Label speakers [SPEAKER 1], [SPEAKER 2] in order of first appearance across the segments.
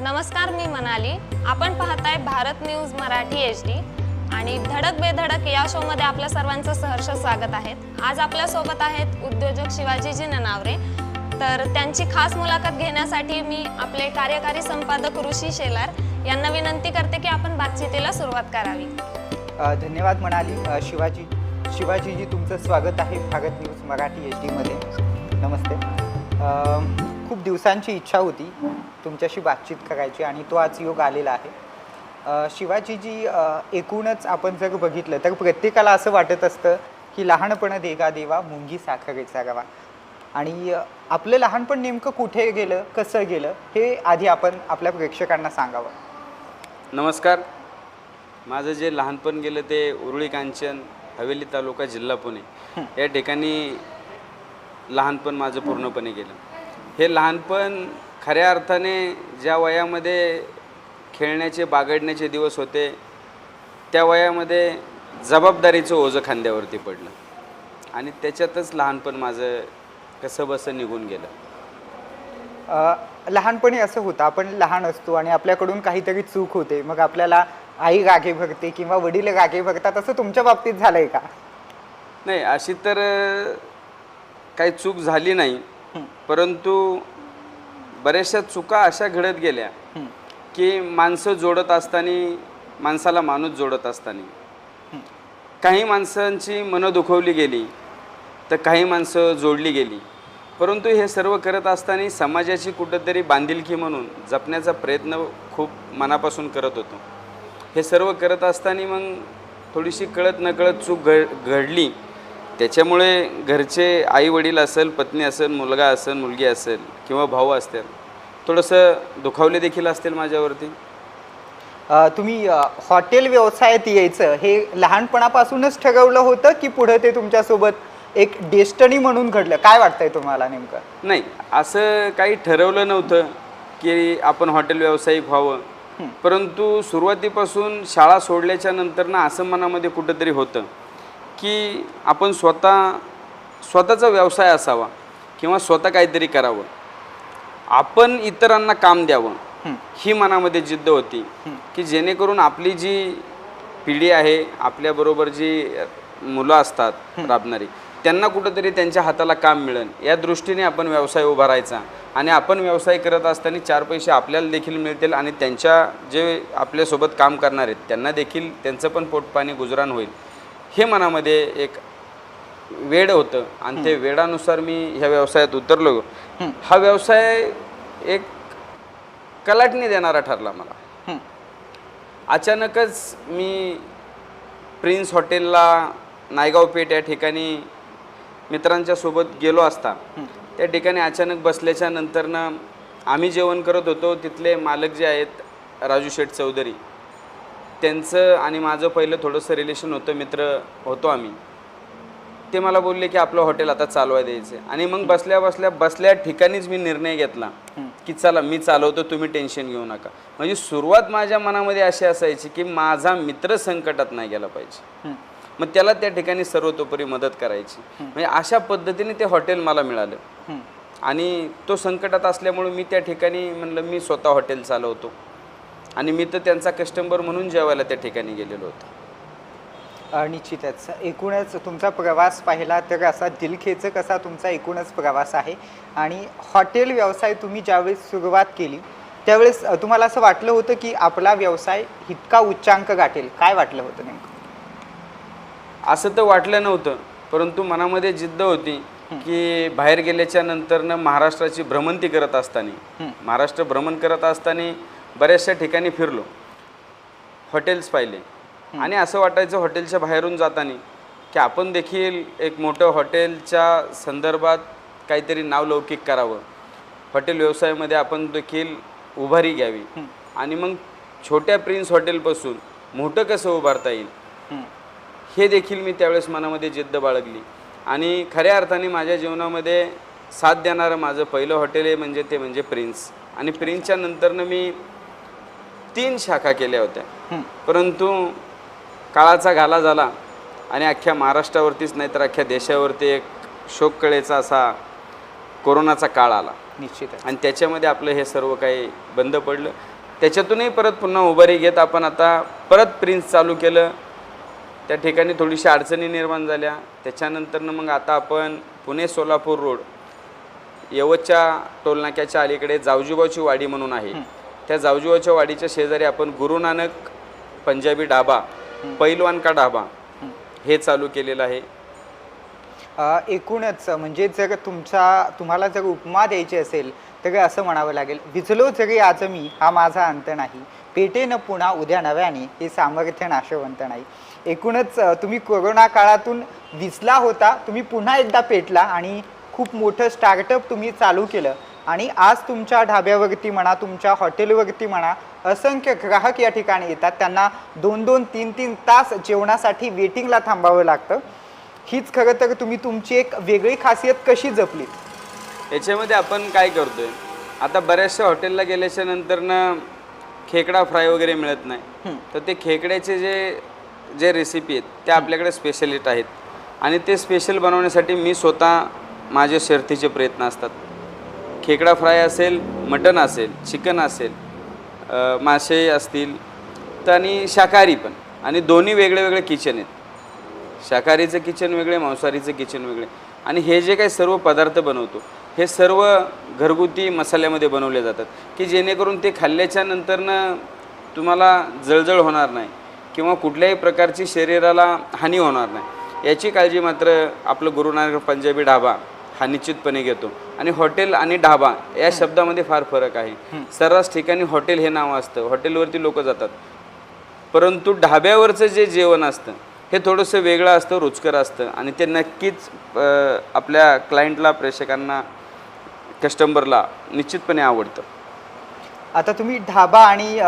[SPEAKER 1] नमस्कार मी मनाली. आपण पाहताय Bharat news Marathi H D. आणि धडक बेधडक या शोमध्ये आपल्या सर्वांचं सहर्ष स्वागत आहे. आज आपल्यासोबत आहेत उद्योजक शिवाजीजी ननावरे. तर त्यांची खास मुलाखत घेण्यासाठी मी आपले कार्यकारी संपादक ऋषी शेलार यांना विनंती करते की आपण बातचीतीला सुरुवात करावी.
[SPEAKER 2] धन्यवाद म्हणाली शिवाजी शिवाजीजी तुमचं स्वागत आहे भारत न्यूज मराठी एच डीमध्ये नमस्ते. खूप दिवसांची इच्छा होती तुमच्याशी बातचीत करायची आणि तो आज योग आलेला आहे. शिवाजीजी एकूणच आपण जर बघितलं तर प्रत्येकाला असं वाटत असतं की लहानपण देगा देवा मुंगी साखरेचा रवा आणि आपलं लहानपण नेमकं कुठे गेलं कसं गेलं हे आधी आपण आपल्या प्रेक्षकांना सांगावं.
[SPEAKER 3] नमस्कार. माझं जे लहानपण गेलं ते उरुळी कांचन हवेली तालुका जिल्हा पुणे. या ठिकाणी लहानपण माझं पूर्णपणे गेलं. हे लहानपण खऱ्या अर्थाने ज्या वयामध्ये खेळण्याचे बागडण्याचे दिवस होते त्या वयामध्ये जबाबदारीचं ओझं खांद्यावरती पडलं. आणि त्याच्यातच लहानपण माझं कसं बसं निघून गेलं.
[SPEAKER 2] लहानपणी असं होतं आपण लहान असतो आणि आपल्याकडून काहीतरी चूक होते मग आपल्याला आई रागे भरते किंवा वडील रागे भरतात असं तुमच्या बाबतीत झालंय का?
[SPEAKER 3] नाही अशी तर काही चूक झाली नाही. परंतु बऱ्याचशा चुका अशा घडत गेल्या. की माणसं जोडत असताना माणसाला माणूस जोडत असताना. काही माणसांची मनं दुखवली गेली तर काही माणसं जोडली गेली. परंतु हे सर्व करत असताना समाजाची कुठंतरी बांधिलकी म्हणून जपण्याचा प्रयत्न खूप मनापासून करत होतो. हे सर्व करत असताना मग थोडीशी कळत नकळत चूक घड घडली. त्याच्यामुळे घरचे आई वडील असेल पत्नी असेल मुलगा असेल मुलगी असेल किंवा भाऊ असतील थोडंसं दुखावले देखील असतील माझ्यावरती.
[SPEAKER 2] तुम्ही हॉटेल व्यवसायात यायचं हे लहानपणापासूनच ठरवलं होतं की पुढे ते तुमच्यासोबत एक डेस्टनी म्हणून घडलं? काय वाटतंय तुम्हाला नेमकं?
[SPEAKER 3] नाही असं काही ठरवलं नव्हतं की आपण हॉटेल व्यावसायिक व्हावं. परंतु सुरुवातीपासून शाळा सोडल्याच्या नंतर ना असं मनामध्ये कुठंतरी होतं. की आपण स्वतः स्वतःचा व्यवसाय असावा किंवा स्वतः काहीतरी करावं. आपण इतरांना काम द्यावं. ही. मनामध्ये जिद्द होती. की जेणेकरून आपली जी पिढी आहे आपल्याबरोबर जी मुलं असतात राबणारी त्यांना कुठंतरी त्यांच्या हाताला काम मिळेल. या दृष्टीने आपण व्यवसाय उभारायचा आणि आपण व्यवसाय करत असताना चार पैसे आपल्याला देखील मिळतील आणि त्यांच्या जे आपल्यासोबत काम करणार आहेत त्यांना देखील त्यांचं पण पोटपाणी गुजराण होईल. हे मनामध्ये एक वेड होतं. आणि ते वेडानुसार मी ह्या व्यवसायात उतरलो. हा व्यवसाय एक कलाटणी देणारा ठरला मला. अचानकच मी प्रिन्स हॉटेलला नायगाव पेठ या ठिकाणी मित्रांच्या सोबत गेलो असता. त्या ठिकाणी अचानक बसल्याच्या नंतरनं आम्ही जेवण करत होतो. तिथले मालक जे आहेत राजू शेठ चौधरी. त्यांचं आणि माझं पहिलं थोडंसं रिलेशन होतं मित्र होतो आम्ही. ते मला बोलले की आपलं हॉटेल आता चालवाय द्यायचं आणि मग बसल्या बसल्या बसल्या ठिकाणीच मी निर्णय घेतला की चला मी चालवतो तुम्ही टेन्शन घेऊ नका. म्हणजे सुरुवात माझ्या मनामध्ये अशी असायची की माझा मित्र संकटात नाही गेला पाहिजे. मग त्याला त्या ठिकाणी सर्वतोपरी मदत करायची. म्हणजे अशा पद्धतीने ते हॉटेल मला मिळालं. आणि तो संकटात असल्यामुळे मी त्या ठिकाणी म्हणलं मी स्वतः हॉटेल चालवतो. आणि मी तर त्यांचा कस्टमर म्हणून जेवायला त्या ठिकाणी गेलेलो होतो.
[SPEAKER 2] अ, निश्चितच एकूणच तुमचा प्रवास पाहिला तर असा दिलखेचक असा तुमचा एकूणच प्रवास आहे? आणि हॉटेल व्यवसाय तुम्ही ज्यावेळेस सुरुवात केली त्यावेळेस अ, तुम्हाला असं वाटलं होतं की आपला व्यवसाय इतका उच्चांक गाठेल? काय वाटलं होतं नेमकं?
[SPEAKER 3] असं तर वाटलं नव्हतं परंतु मनामध्ये जिद्द होती की बाहेर गेल्याच्या नंतरनं महाराष्ट्राची भ्रमंती करत असताना महाराष्ट्र भ्रमण करत असताना बऱ्याचशा ठिकाणी फिरलो. हॉटेल्स पाहिले. आणि असं वाटायचं हॉटेलच्या बाहेरून जाताना की आपण देखील एक मोठं हॉटेलच्या संदर्भात काहीतरी नावलौकिक करावं. हॉटेल व्यवसायामध्ये आपण देखील उभारी घ्यावी. आणि मग छोट्या प्रिन्स हॉटेलपासून मोठं कसं उभारता येईल? हे देखील मी त्यावेळेस मनामध्ये जिद्द बाळगली. आणि खऱ्या अर्थाने माझ्या जीवनामध्ये साथ देणारं माझं पहिलं हॉटेल आहे म्हणजे ते म्हणजे प्रिन्स. आणि प्रिन्सच्या नंतरनं मी तीन शाखा केल्या होत्या. परंतु काळाचा घाला झाला आणि अख्ख्या महाराष्ट्रावरतीच नाही तर अख्ख्या देशावरती एक शोककळेचा असा कोरोनाचा काळ आला.
[SPEAKER 2] निश्चितच.
[SPEAKER 3] आणि त्याच्यामध्ये आपलं हे सर्व काही बंद पडलं. त्याच्यातूनही परत पुन्हा उभारी घेत आपण आता परत प्रिन्स चालू केलं. त्या ठिकाणी थोडीशी अडचणी निर्माण झाल्या. त्याच्यानंतरनं मग आता आपण पुणे सोलापूर रोड यवतच्या टोलनाक्याच्या अलीकडे जावजीबाची वाडी म्हणून आहे. त्या जावजीबाच्या वाडीच्या शेजारी आपण गुरु नानक पंजाबी ढाबा पैलवान का ढाबा हे चालू केलेलं आहे.
[SPEAKER 2] अ, एकूणच म्हणजे जर तुमचा तुम्हाला जर उपमा द्यायची असेल तर असं म्हणावं लागेल विझलो जरी आज मी हा माझा अंत नाही. पेटे न पुन्हा उद्या नव्याने हे सामर्थ्य नाशवंत नाही. एकूणच अ, तुम्ही कोरोना काळातून विसला होता तुम्ही पुन्हा एकदा पेटला आणि खूप मोठं स्टार्टअप तुम्ही चालू केलं. आणि आज तुमच्या ढाब्यावरती म्हणा तुमच्या हॉटेलवरती म्हणा असंख्य ग्राहक या ठिकाणी येतात. त्यांना दोन दोन तीन तीन तास जेवणासाठी वेटिंगला थांबावं लागतं. हीच खरं तर तुम्ही तुमची एक वेगळी खासियत कशी जपली?
[SPEAKER 3] याच्यामध्ये आपण काय करतोय? आता बऱ्याचशा हॉटेलला गेल्याच्या नंतरनं खेकडा फ्राय वगैरे मिळत नाही. तर ते खेकड्याचे जे जे रेसिपी आहेत त्या आपल्याकडे स्पेशलिस्ट आहेत. आणि ते स्पेशल बनवण्यासाठी मी स्वतः माझे शर्थीचे प्रयत्न असतात. खेकडा फ्राय असेल मटन असेल चिकन असेल मासे असतील तर आणि शाकाहारी पण. आणि दोन्ही वेगळे वेगळे किचन आहेत. शाकाहारीचं किचन वेगळे मांसाहारीचं किचन वेगळे. आणि हे जे काही सर्व पदार्थ बनवतो हे सर्व घरगुती मसाल्यामध्ये बनवले जातात की जेणेकरून ते खाल्ल्याच्या नंतरनं तुम्हाला जळजळ होणार नाही किंवा कुठल्याही प्रकारची शरीराला हानी होणार नाही. याची काळजी मात्र आपलं गुरुनानक पंजाबी ढाबा हा निश्चितपणे घेतो. आणि हॉटेल आणि ढाबा या शब्दामध्ये फार फरक आहे. सर्रास ठिकाणी हॉटेल हे नाव असतं. हॉटेलवरती लोक जातात. परंतु ढाब्यावरचं जे जेवण असतं हे थोडंसं वेगळं असतं रुचकर असतं. आणि ते नक्कीच आपल्या क्लायंटला प्रेक्षकांना कस्टमरला निश्चितपणे आवडतं.
[SPEAKER 2] आता तुम्ही ढाबा आणि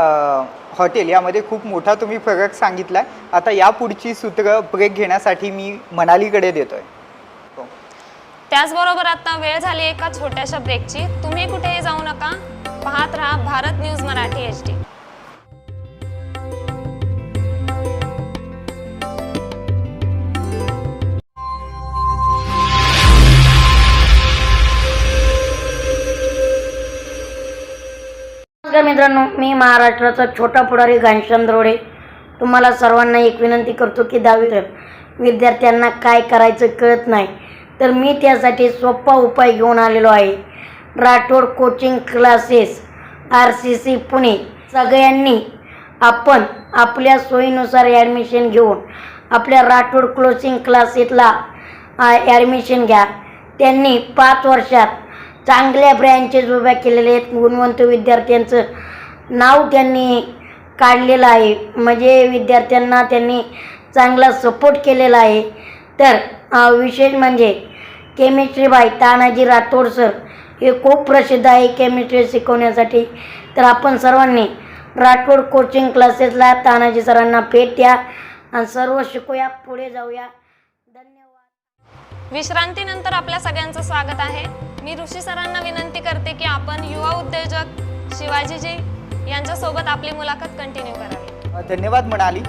[SPEAKER 2] हॉटेल यामध्ये खूप मोठा तुम्ही फरक सांगितलाय. आता या पुढची सूत्र ब्रेक घेण्यासाठी मी मनालीकडे देतोय. हो.
[SPEAKER 1] त्याचबरोबर आता वेळ झाली एका छोट्याशा ब्रेकची तुम्ही कुठेही जाऊ नका. पाहत राहा Bharat news Marathi H D.
[SPEAKER 4] नमस्कार मित्रांनो मी महाराष्ट्राचा छोटा पुढारी घनश्याम द्रोडे. तुम्हाला सर्वांना एक विनंती करतो की दहावी विद्यार्थ्यांना काय करायचं कळत नाही. तर मी त्यासाठी सोपा उपाय घेऊन आलेलो आहे. Rathod coaching classes R C C Pune. सगळ्यांनी आपण आपल्या सोयीनुसार ॲडमिशन घेऊन आपल्या राठोड क्लोचिंग क्लासेसला ॲडमिशन घ्या. त्यांनी पाच वर्षात चांगल्या ब्रँचेस उभ्या केलेले आहेत. गुणवंत विद्यार्थ्यांचं नाव त्यांनी काढलेलं आहे. म्हणजे विद्यार्थ्यांना त्यांनी चांगला सपोर्ट केलेला आहे. तर विशेष म्हणजे केमिस्ट्री बाई तानाजी राठोड सर हे खूप प्रसिद्ध आहे केमिस्ट्री शिकवण्यासाठी. तर आपण सर्वांनी राठोड कोचिंग क्लासेसला तानाजी सरांना भेट द्या. आणि सर्व शिकूया पुढे जाऊया. धन्यवाद.
[SPEAKER 1] विश्रांतीनंतर आपल्या सगळ्यांचं स्वागत आहे. मी ऋषी सरांना विनंती करते की आपण युवा उद्योजक शिवाजीजी यांच्यासोबत आपली मुलाखत कंटिन्यू करावी.
[SPEAKER 2] धन्यवाद म्हणाली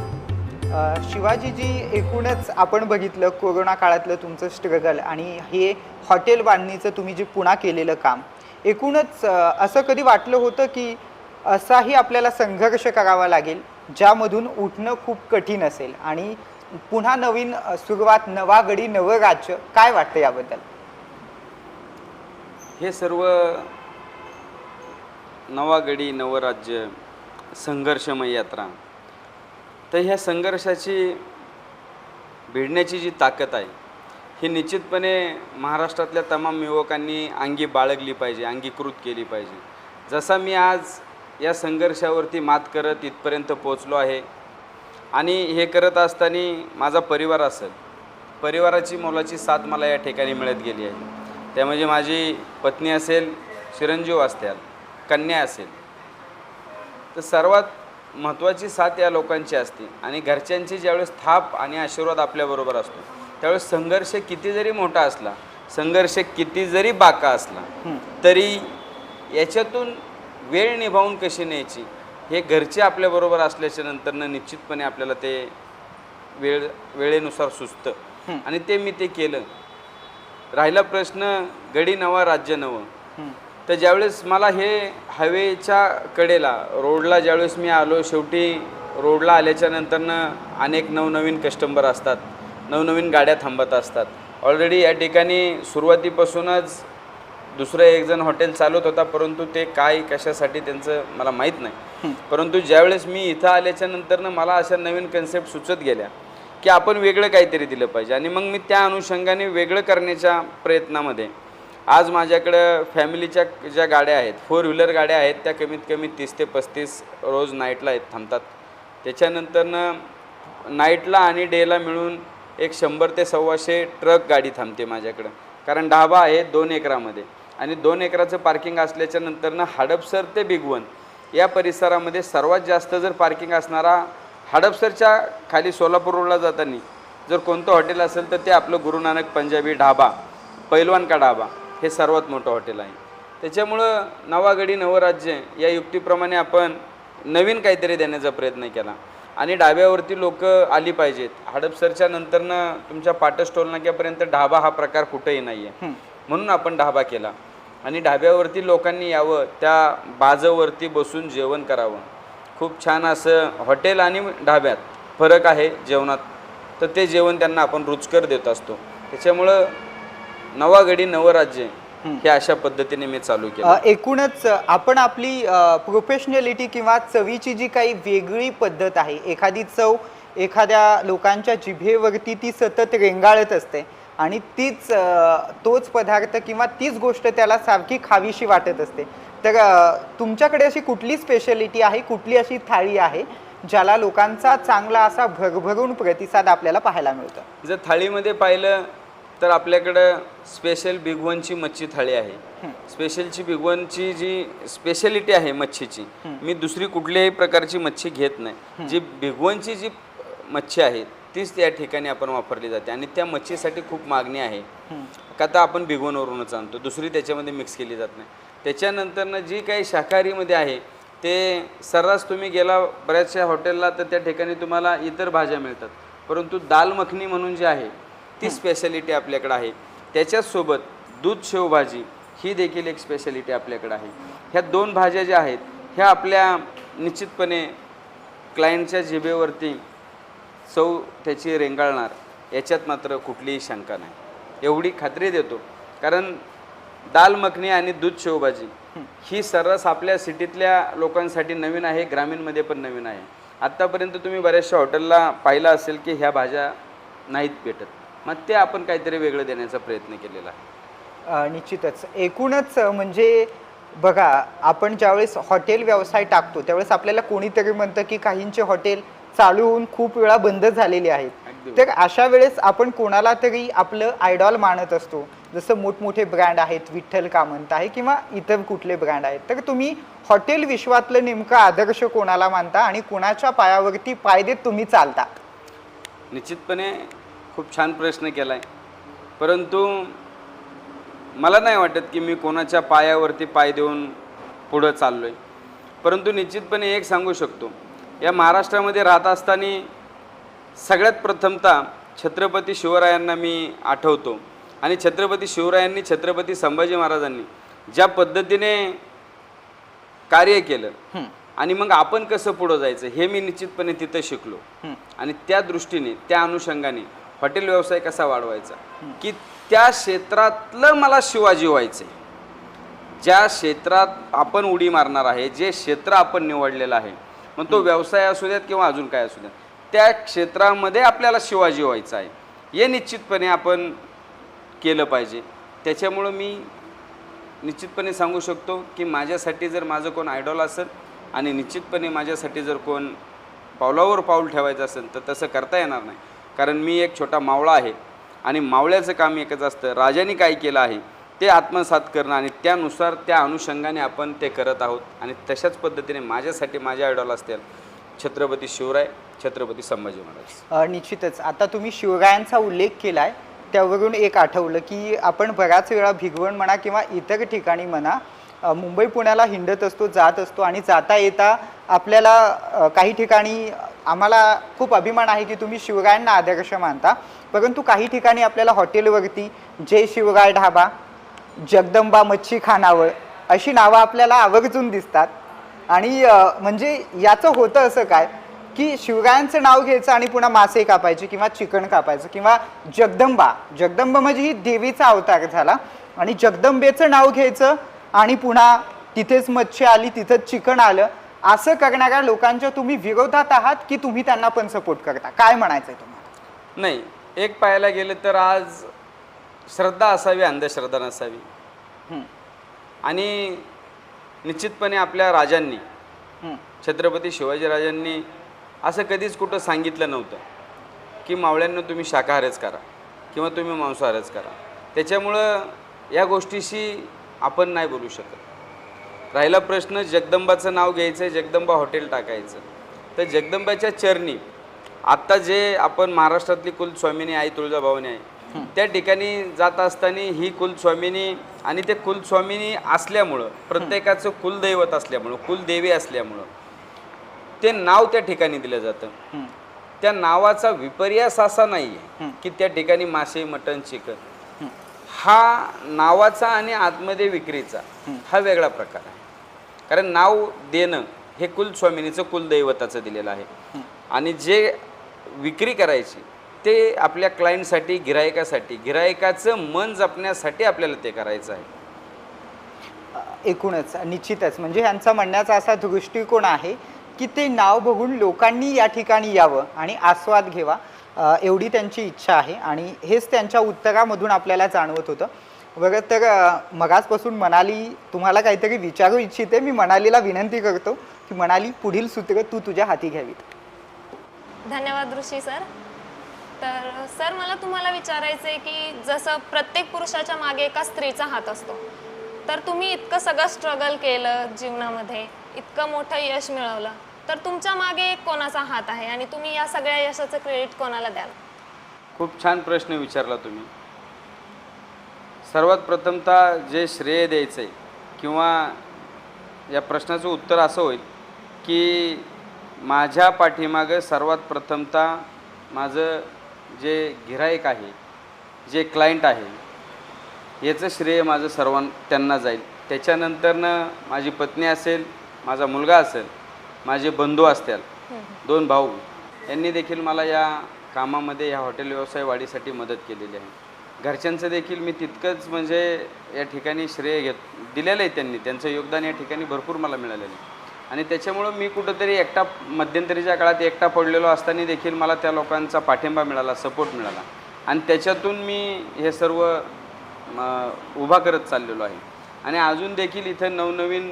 [SPEAKER 2] शिवाजीजी एकूणच आपण बघितलं कोरोना काळातलं तुमचं स्ट्रगल आणि हे हॉटेल बांधणीचं तुम्ही जे पुन्हा केलेलं काम एकूणच असं कधी वाटलं होतं की असाही आपल्याला संघर्ष करावा लागेल ज्यामधून उठणं खूप कठीण असेल? आणि पुन्हा नवीन सुरुवात नवा गडी नवं राज्य काय वाटतं याबद्दल?
[SPEAKER 3] हे सर्व नवा गडी नवं राज्य संघर्षमय यात्रा तर ह्या संघर्षाची भिडण्याची जी ताकद आहे ही निश्चितपणे महाराष्ट्रातल्या तमाम युवकांनी अंगी बाळगली पाहिजे अंगीकृत केली पाहिजे. जसा मी आज या संघर्षावरती मात करत इथपर्यंत पोचलो आहे आणि हे करत असताना माझा परिवार असेल परिवाराची मोलाची साथ मला या ठिकाणी मिळत गेली आहे. त्यामध्ये म्हणजे माझी पत्नी असेल चिरंजीव असतील कन्या असेल. तर सर्वात महत्त्वाची साथ या लोकांची असते. आणि घरच्यांची ज्यावेळेस थाप आणि आशीर्वाद आपल्याबरोबर असतो त्यावेळेस संघर्ष किती जरी मोठा असला संघर्ष किती जरी बाका असला तरी याच्यातून वेळ निभावून कशी न्यायची हे घरचे आपल्याबरोबर असल्याच्या नंतरनं निश्चितपणे आपल्याला ते वेळ वेळेनुसार सुचतं. आणि ते मी ते केलं. राहिला प्रश्न गडी नवा राज्य नवं. तर ज्यावेळेस मला हे हायवेच्या कडेला रोडला ज्यावेळेस मी आलो शेवटी रोडला आल्याच्या नंतरनं अनेक नवनवीन कस्टमर असतात नवनवीन गाड्या थांबत असतात. ऑलरेडी या ठिकाणी सुरुवातीपासूनच दुसरं एक जण हॉटेल चालवत होता परंतु ते काय कशासाठी त्यांचं मला माहीत नाही. परंतु ज्यावेळेस मी इथं आल्याच्या नंतरनं मला अशा नवीन कन्सेप्ट सुचत गेल्या की आपण वेगळं काहीतरी दिलं पाहिजे. आणि मग मी त्या अनुषंगाने वेगळं करण्याच्या प्रयत्नामध्ये आज माझ्याकडं फॅमिलीच्या ज्या गाड्या आहेत फोर व्हीलर गाड्या आहेत त्या कमीत कमी तीस ते पस्तीस रोज नाईटला आहेत थांबतात. त्याच्यानंतरनं नाईटला आणि डेला मिळून एक शंभर ते सव्वाशे ट्रक गाडी थांबते माझ्याकडं. कारण ढाबा आहे दोन एकरामध्ये आणि दोन एकराचं पार्किंग असल्याच्या नंतरनं हडपसर ते बिगवन या परिसरामध्ये सर्वात जास्त जर पार्किंग असणारा हडपसरच्या खाली सोलापूर रोडला जाताना जर कोणतं हॉटेल असेल तर ते आपलं गुरु नानक पंजाबी ढाबा पैलवान का ढाबा. हे सर्वात मोठं हॉटेल आहे. त्याच्यामुळं नवागडी नवराज्य या युक्तीप्रमाणे आपण नवीन काहीतरी देण्याचा प्रयत्न केला. आणि डाब्यावरती लोक आली पाहिजेत. हडपसरच्या नंतरनं तुमच्या पाटस टोल नाक्यापर्यंत ढाबा हा प्रकार कुठेही नाही आहे म्हणून आपण ढाबा केला. आणि ढाब्यावरती लोकांनी यावं त्या बाजवरती बसून जेवण करावं. खूप छान असं हॉटेल आणि ढाब्यात फरक आहे जेवणात. तर ते जेवण त्यांना आपण रुचकर देत असतो. त्याच्यामुळं नवागडी नवराज्य हे. अशा पद्धतीने मी चालू केलं.
[SPEAKER 2] एकूणच आपण आपली प्रोफेशनॅलिटी किंवा चवीची जी काही वेगळी पद्धत आहे एखादी चव एखाद्या लोकांच्या जिभेवरती ती सतत रेंगाळत असते आणि तीच तोच पदार्थ किंवा तीच गोष्ट त्याला सारखी खावीशी वाटत असते. तर तुमच्याकडे अशी कुठली स्पेशालिटी आहे कुठली अशी थाळी आहे ज्याला लोकांचा चांगला असा भरभरून प्रतिसाद आपल्याला पाहायला मिळतो?
[SPEAKER 3] जर थाळीमध्ये पाहिलं तर आपल्याकडं स्पेशल बिगवनची मच्छी थाळी आहे. स्पेशलची बिगवनची जी स्पेशालिटी आहे मच्छीची मी दुसरी कुठल्याही प्रकारची मच्छी घेत नाही. जी बिगवनची जी मच्छी आहे तीच त्या ठिकाणी आपण वापरली जाते आणि त्या मच्छीसाठी खूप मागणी आहे. का तर आपण बिगवनवरूनच आणतो दुसरी त्याच्यामध्ये मिक्स केली जात नाही. त्याच्यानंतरनं जी काही शाकाहारीमध्ये आहे ते सर्रास तुम्ही गेला बऱ्याचशा हॉटेलला तर त्या ठिकाणी तुम्हाला इतर भाज्या मिळतात. परंतु दाल मखनी म्हणून जी आहे ती स्पेशालिटी आपल्याकडे आहे. त्याच्याचसोबत दूध शेवभाजी ही देखील एक स्पेशालिटी आपल्याकडे आहे. ह्या दोन भाज्या ज्या आहेत ह्या आपल्या निश्चितपणे क्लायंटच्या जिभेवरती चव त्याची रेंगाळणार याच्यात मात्र कुठलीही शंका नाही. एवढी खात्री देतो. कारण दाल मखनी आणि दूध शेवभाजी ही सर्रास आपल्या सिटीतल्या लोकांसाठी नवीन आहे ग्रामीणमध्ये पण नवीन आहे. आत्तापर्यंत तुम्ही बऱ्याचशा हॉटेलला पाहिलं असेल की ह्या भाज्या नाहीत भेटत. मग ते आपण काहीतरी वेगळं देण्याचा प्रयत्न केलेला आहे.
[SPEAKER 2] अ, निश्चितच. एकूणच अ, म्हणजे बघा आपण ज्यावेळेस हॉटेल व्यवसाय टाकतो त्यावेळेस आपल्याला कोणीतरी म्हणतं की काहींचे हॉटेल चालू होऊन खूप वेळा बंद झालेले आहेत. तर अशा वेळेस आपण कोणाला तरी आपलं आयडॉल मानत असतो. जसं मोठमोठे ब्रँड आहेत विठ्ठल कामंत आहे किंवा इतर कुठले ब्रँड आहेत. तर तुम्ही हॉटेल विश्वातलं नेमकं आदर्श कोणाला मानता आणि कोणाच्या पायावरती पाय देत तुम्ही चालता?
[SPEAKER 3] निश्चितपणे खूप छान प्रश्न केला आहे परंतु मला नाही वाटत की मी कोणाच्या पायावरती पाय देऊन पुढं चाललो आहे परंतु निश्चितपणे एक सांगू शकतो. या महाराष्ट्रामध्ये राहत असताना सगळ्यात प्रथमतः छत्रपती शिवरायांना मी आठवतो. आणि छत्रपती शिवरायांनी छत्रपती संभाजी महाराजांनी ज्या पद्धतीने कार्य केलं आणि मग आपण कसं पुढं जायचं हे मी निश्चितपणे तिथं शिकलो. आणि त्या दृष्टीने त्या अनुषंगाने हॉटेल व्यवसाय कसा वाढवायचा? की त्या क्षेत्रातलं मला शिवाजी व्हायचं ज्या क्षेत्रात आपण उडी मारणार आहे जे क्षेत्र आपण निवडलेलं आहे मग तो व्यवसाय असू द्यात किंवा अजून काय असू द्यात त्या क्षेत्रामध्ये आपल्याला शिवाजी व्हायचं आहे. हे निश्चितपणे आपण केलं पाहिजे. त्याच्यामुळं मी निश्चितपणे सांगू शकतो की माझ्यासाठी जर माझं कोण आयडॉल असेल आणि निश्चितपणे माझ्यासाठी जर कोण पावलावर पाऊल ठेवायचं असेल तर तसं करता येणार नाही. कारण मी एक छोटा मावळा आहे आणि मावळ्याचं काम एकच असतं. राजाने काय केलं आहे? ते आत्मसात करणं आणि त्यानुसार त्या अनुषंगाने आपण ते करत आहोत आणि तशाच पद्धतीने माझ्यासाठी माझ्या आयडॉल असतील छत्रपती शिवराय छत्रपती संभाजी महाराज.
[SPEAKER 2] निश्चितच. आता तुम्ही शिवरायांचा उल्लेख केलाय. त्यावरून एक आठवलं की आपण बऱ्याच वेळा भिगवण म्हणा किंवा इतर ठिकाणी म्हणा मुंबई पुण्याला हिंडत असतो जात असतो आणि जाता येता आपल्याला काही ठिकाणी आम्हाला खूप अभिमान आहे की तुम्ही शिवरायांना आदर्श मानता. परंतु काही ठिकाणी आपल्याला हॉटेलवरती जय शिवराय ढाबा जगदंबा मच्छी खानावळ अशी नावं आपल्याला आवर्जून दिसतात. आणि म्हणजे याचं होतं असं काय की शिवरायांचं नाव घ्यायचं आणि पुन्हा मासे कापायचे किंवा चिकन कापायचं किंवा जगदंबा. जगदंबा म्हणजे ही देवीचा अवतार झाला. आणि जगदंबेचं नाव घ्यायचं आणि पुन्हा तिथेच मच्छी आली तिथंच चिकन आलं असं करणाऱ्या लोकांच्या तुम्ही विरोधात आहात की तुम्ही त्यांना पण सपोर्ट करता? काय म्हणायचंय तुम्हाला?
[SPEAKER 3] नाही एक पाहायला गेलं तर आज श्रद्धा असावी अंधश्रद्धा नसावी. आणि निश्चितपणे आपल्या राजांनी छत्रपती शिवाजीराजांनी असं कधीच कुठं सांगितलं नव्हतं की मावळ्यांना तुम्ही शाकाहारच करा किंवा तुम्ही मांसाहारच करा. त्याच्यामुळं या गोष्टीशी आपण नाही बोलू शकत. राहिला प्रश्न जगदंबाचं नाव घ्यायचं जगदंबा हॉटेल टाकायचं. तर जगदंबाच्या चरणी आत्ता जे आपण महाराष्ट्रातली कुलस्वामिनी आई तुळजाभवानी आहे त्या ठिकाणी जात असताना ही कुलस्वामिनी आणि ते कुलस्वामिनी असल्यामुळं प्रत्येकाचं कुलदैवत असल्यामुळं कुलदेवी असल्यामुळं ते नाव त्या ठिकाणी दिलं जातं. त्या नावाचा विपर्यास असा नाही आहे. की त्या ठिकाणी मासे मटण चिकन.
[SPEAKER 2] हं.
[SPEAKER 3] नावाचा आणि आतमध्ये विक्रीचा
[SPEAKER 2] हं.
[SPEAKER 3] वेगळा प्रकार आहे कारण नाव देणं हे कुलस्वामिनीचं कुलदैवताचं दिलेलं आहे. आणि जे विक्री करायची ते आपल्या क्लायंटसाठी गिरायकासाठी गिरायकाचं मन जपण्यासाठी आपल्याला ते करायचं आहे
[SPEAKER 2] एकूणच निश्चितच म्हणजे यांचा म्हणण्याचा असा दृष्टिकोन आहे की ते नाव बघून लोकांनी या ठिकाणी यावं आणि आस्वाद घ्यावा एवढी त्यांची इच्छा आहे आणि हेच त्यांच्या उत्तरामधून आपल्याला जाणवत होतं. बरं तर मगासपासून मगाचपासून मनाली तुम्हाला काहीतरी विचारू इच्छिते. मी मनालीला विनंती करतो की मनाली पुढील सूत्र तू तुझ्या हाती घ्यावीत.
[SPEAKER 1] धन्यवाद ऋषी सर. तर सर मला तुम्हाला विचारायचं आहे की जसं प्रत्येक पुरुषाच्या मागे एका स्त्रीचा हात असतो तर तुम्ही इतकं सगळं स्ट्रगल केलं जीवनामध्ये इतकं मोठं यश मिळवलं तर तुमच्या मागे कोणाचा हात आहे आणि तुम्ही या सगळ्या यशाचं क्रेडिट कोणाला द्याल?
[SPEAKER 3] खूप छान प्रश्न विचारला तुम्ही. सर्वात प्रथमतः जे श्रेय द्यायचं आहे किंवा या प्रश्नाचं उत्तर असं होईल की माझ्या पाठीमागं सर्वात प्रथमतः माझं जे गिराईक आहे जे क्लायंट आहे याचं श्रेय माझं सर्वां त्यांना जाईल. त्याच्यानंतरनं माझी पत्नी असेल माझा मुलगा असेल माझे बंधू असतील दोन भाऊ यांनी देखील मला या कामामध्ये या हॉटेल व्यवसाय वाढीसाठी मदत केलेली आहे. घरच्यांचं देखील मी तितकंच म्हणजे या ठिकाणी श्रेय घेत दिलेलं आहे त्यांनी. त्यांचं योगदान या ठिकाणी भरपूर मला मिळालेलं आहे. आणि त्याच्यामुळं मी कुठंतरी एकटा मध्यंतरीच्या काळात एकटा पडलेलो असताना देखील मला त्या लोकांचा पाठिंबा मिळाला सपोर्ट मिळाला. आणि त्याच्यातून मी हे सर्व उभा करत चाललेलो आहे. आणि अजून देखील इथं नवनवीन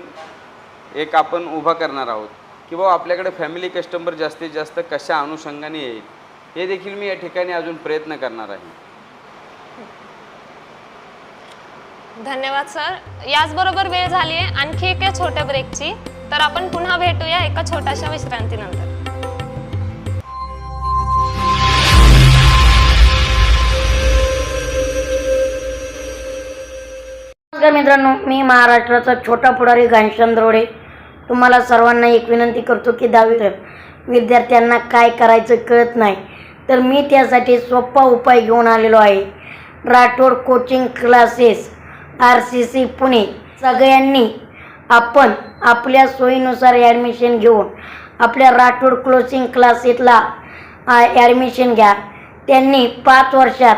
[SPEAKER 3] एक आपण उभा करणार आहोत. की बाबा आपल्याकडे फॅमिली कस्टमर जास्तीत जास्त कशा अनुषंगाने येईल? हे देखील मी या ठिकाणी अजून प्रयत्न करणार आहे.
[SPEAKER 1] धन्यवाद सर याचबरोबर वेळ झाली आहे. आणखी एका छोट्या ब्रेकची तर आपण पुन्हा भेटूया एका छोट्याशा विश्रांतीनंतर.
[SPEAKER 4] नमस्कार मित्रांनो मी महाराष्ट्राचा छोटा पुढारी घनश्याम द्रोडे. तुम्हाला सर्वांना एक विनंती करतो की दहावी विद्यार्थ्यांना काय करायचं कळत नाही. तर मी त्यासाठी सोपा उपाय घेऊन आलेलो आहे. Rathod coaching classes R C C Pune. सगळ्यांनी आपण आपल्या सोयीनुसार ॲडमिशन घेऊन आपल्या राठोड क्लोचिंग क्लासेसला ॲडमिशन घ्या. त्यांनी पाच वर्षात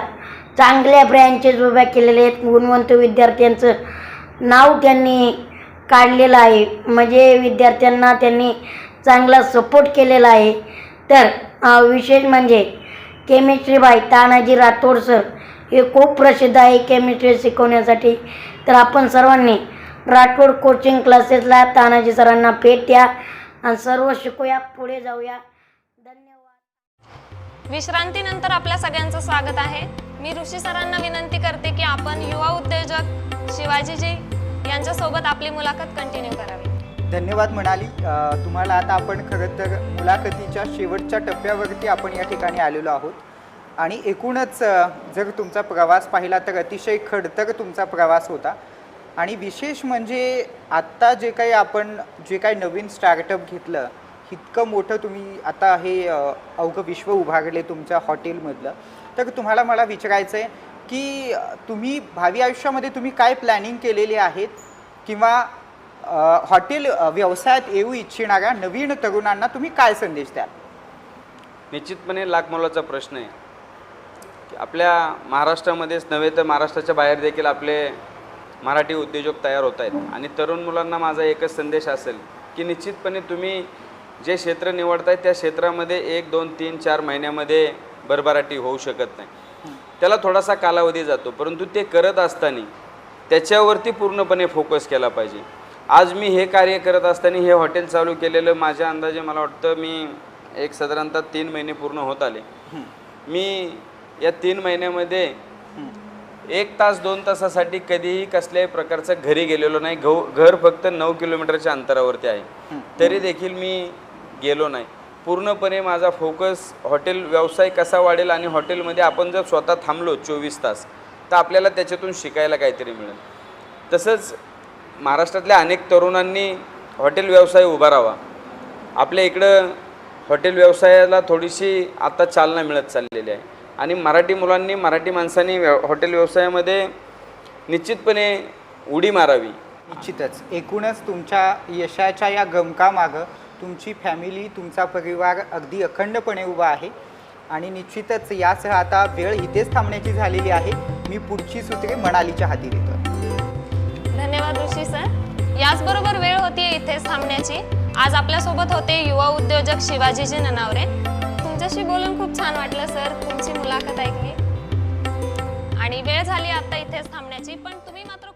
[SPEAKER 4] चांगल्या ब्रँचेस उभ्या केलेले आहेत. गुणवंत विद्यार्थ्यांचं नाव त्यांनी काढलेलं आहे. म्हणजे विद्यार्थ्यांना त्यांनी चांगला सपोर्ट केलेला आहे. तर विशेष म्हणजे केमिस्ट्रीबाई तानाजी राठोड सर हे खूप प्रसिद्ध आहे केमिस्ट्री शिकवण्यासाठी. तर आपण सर्वांनी राठोड कोचिंग क्लासेसला तानाजी सरांना भेट द्या. आणि सर्व शिकूया पुढे जाऊया. धन्यवाद.
[SPEAKER 1] विश्रांतीनंतर आपल्या सगळ्यांचं स्वागत आहे. मी ऋषी सरांना विनंती करते की आपण युवा उद्योजक शिवाजीजी यांच्यासोबत आपली मुलाखत कंटिन्यू करावी.
[SPEAKER 2] धन्यवाद म्हणाली तुम्हाला आता आपण खरं तर मुलाखतीच्या शेवटच्या टप्प्यावरती आपण या ठिकाणी आलेलो आहोत. आणि एकूणच जर तुमचा प्रवास पाहिला तर अतिशय खडतर तुमचा प्रवास होता. आणि विशेष म्हणजे आत्ता जे काही आपण जे काही नवीन स्टार्टअप घेतलं इतकं मोठं तुम्ही आता हे अवघं विश्व उभारले तुमच्या हॉटेलमधलं तर तुम्हाला मला विचारायचं आहे की तुम्ही भावी आयुष्यामध्ये तुम्ही काय प्लॅनिंग केलेली आहेत? किंवा हॉटेल व्यवसायात येऊ इच्छिणाऱ्या नवीन तरुणांना तुम्ही काय संदेश द्याल?
[SPEAKER 3] निश्चितपणे लाख मोलाचा प्रश्न आहे. की आपल्या महाराष्ट्रामध्येच नव्हे तर महाराष्ट्राच्या बाहेर देखील आपले मराठी उद्योजक तयार होत आहेत. आणि तरुण मुलांना माझा एकच संदेश असेल की निश्चितपणे तुम्ही जे क्षेत्र निवडताय त्या क्षेत्रामध्ये एक दोन तीन चार महिन्यामध्ये भरभराटी होऊ शकत नाही. त्याला थोडासा कालावधी जातो परंतु ते करत असताना त्याच्यावरती पूर्णपणे फोकस केला पाहिजे. आज मी हे कार्य करत असताना हे हॉटेल चालू केलेलं माझ्या अंदाजे मला वाटतं मी एक साधारणतः तीन महिने पूर्ण होत आले. मी या तीन महिन्यामध्ये एक तास दोन तासासाठी कधीही कसल्याही प्रकारचं घरी गेलेलो नाही. घ घर फक्त नऊ किलोमीटरच्या अंतरावरती आहे. तरी देखील मी गेलो नाही. पूर्णपणे माझा फोकस हॉटेल व्यवसाय कसा वाढेल आणि हॉटेलमध्ये आपण जर स्वतः थांबलो चोवीस तास तर आपल्याला त्याच्यातून शिकायला काहीतरी मिळेल. तसंच महाराष्ट्रातल्या अनेक तरुणांनी हॉटेल व्यवसाय उभारावा आपल्या इकडं हॉटेल व्यवसायाला थोडीशी आता चालना मिळत चाललेली आहे. आणि मराठी मुलांनी मराठी माणसांनी व्यव हॉटेल व्यवसायामध्ये निश्चितपणे उडी मारावी.
[SPEAKER 2] निश्चितच. एकूणच तुमच्या यशाच्या या गमकामागं तुमची फॅमिली तुमचा परिवार अगदी अखंडपणे उभा आहे. आणि निश्चितच यासह आता वेळ इथेच थांबण्याची झालेली आहे. मी पुढची सूत्रे मनालीच्या हाती देतो.
[SPEAKER 1] धन्यवाद ऋषी सर. याचबरोबर वेळ होती इथेच थांबण्याची. आज आपल्यासोबत होते युवा उद्योजक शिवाजीजी ननावरे. तुमच्याशी बोलून खूप छान वाटलं सर. तुमची मुलाखत ऐकली. आणि वेळ झाली आता इथेच थांबण्याची. पण तुम्ही मात्र